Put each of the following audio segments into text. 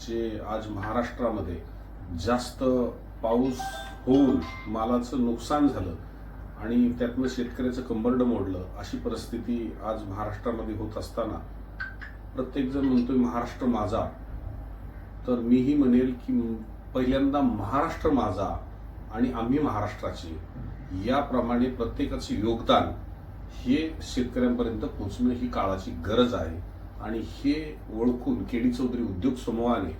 जे आज महाराष्ट्रामध्ये जास्त पाऊस होऊन मालाचं नुकसान झालं आणि त्यातनं शेतकऱ्याचं कंबरडं मोडलं अशी परिस्थिती आज महाराष्ट्रामध्ये होत असताना प्रत्येकजण म्हणतोय महाराष्ट्र माझा. तर मीही म्हणेल की पहिल्यांदा महाराष्ट्र माझा आणि आम्ही महाराष्ट्राचे. याप्रमाणे प्रत्येकाचे योगदान हे शेतकऱ्यांपर्यंत पोहोचणं ही काळाची गरज आहे. आणि हे ओळखून केडी चौधरी उद्योग समूहाने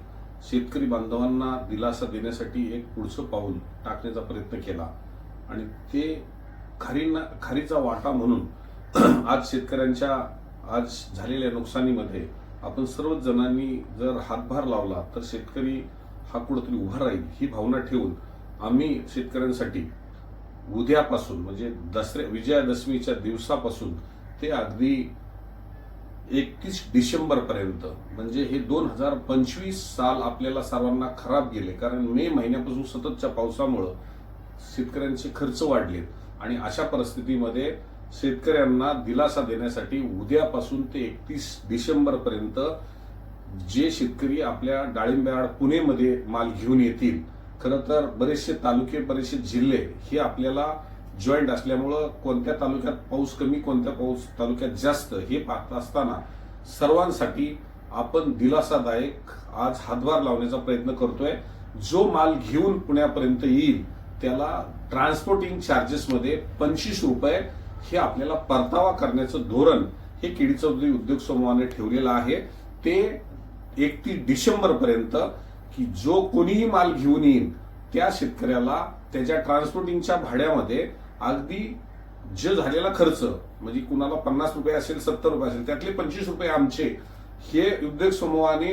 शेतकरी बांधवांना दिलासा देण्यासाठी एक पुढचं पाऊल टाकण्याचा प्रयत्न केला. आणि ते खारींना खारीचा वाटा म्हणून आज शेतकऱ्यांच्या आज झालेल्या नुकसानीमध्ये आपण सर्वच जणांनी जर हातभार लावला तर शेतकरी हा कुठंतरी उभा राहील ही भावना ठेवून आम्ही शेतकऱ्यांसाठी उद्यापासून म्हणजे दसऱ्या विजयादशमीच्या दिवसापासून ते अगदी एकतीस डिसेंबरपर्यंत. म्हणजे हे दोन हजार पंचवीस साल आपल्याला सर्वांना खराब गेले. कारण मे महिन्यापासून सततच्या पावसामुळं शेतकऱ्यांचे खर्च वाढलेत. आणि अशा परिस्थितीमध्ये शेतकऱ्यांना दिलासा देण्यासाठी उद्यापासून ते एकतीस डिसेंबरपर्यंत जे शेतकरी आपल्या डाळिंब्याआड पुणेमध्ये माल घेऊन येतील. खरं तर बरेचसे तालुके बरेचसे जिल्हे हे आपल्याला जॉईंट असल्यामुळं कोणत्या तालुक्यात पाऊस कमी कोणत्या पाऊस तालुक्यात जास्त हे पाहत असताना सर्वांसाठी आपण दिलासादायक आज हातभार लावण्याचा प्रयत्न करतोय. जो माल घेऊन पुण्यापर्यंत येईल त्याला ट्रान्सपोर्टिंग चार्जेसमध्ये पंचवीस रुपये हे आपल्याला परतावा करण्याचं धोरण हे केडी चौधरी उद्योग समूहाने ठेवलेलं आहे. ते एकतीस डिसेंबरपर्यंत की जो कोणीही माल घेऊन येईल त्या शेतकऱ्याला त्याच्या ट्रान्सपोर्टिंगच्या भाड्यामध्ये अगदी जे झालेला खर्च म्हणजे कुणाला पन्नास रुपये असेल सत्तर रुपये असेल त्यातले पंचवीस रुपये आमचे हे उद्योग समूहाने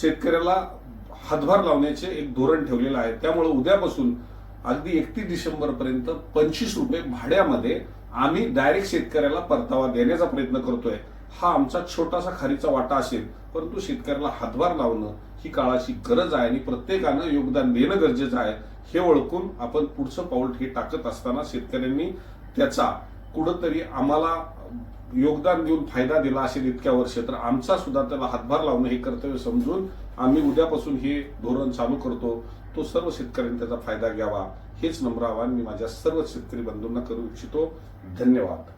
शेतकऱ्याला हातभार लावण्याचे एक धोरण ठेवलेलं आहे. त्यामुळे उद्यापासून अगदी एकतीस डिसेंबर पर्यंत पंचवीस रुपये भाड्यामध्ये आम्ही डायरेक्ट शेतकऱ्याला परतावा देण्याचा प्रयत्न करतोय. हा आमचा छोटासा खारीचा वाटा असेल परंतु शेतकऱ्याला हातभार लावणं ही काळाची गरज आहे आणि प्रत्येकानं योगदान देणं गरजेचं आहे हे ओळखून आपण पुढचं पाऊल हे टाकत असताना शेतकऱ्यांनी त्याचा कुठंतरी आम्हाला योगदान देऊन फायदा दिला असेल इतक्या वर्ष तर आमचा सुद्धा त्याला हातभार लावणं हे कर्तव्य समजून आम्ही उद्यापासून हे धोरण चालू करतो. तो सर्व शेतकऱ्यांनी त्याचा फायदा घ्यावा हेच नम्र आवाहन मी माझ्या सर्व शेतकरी बंधूंना करू इच्छितो. धन्यवाद.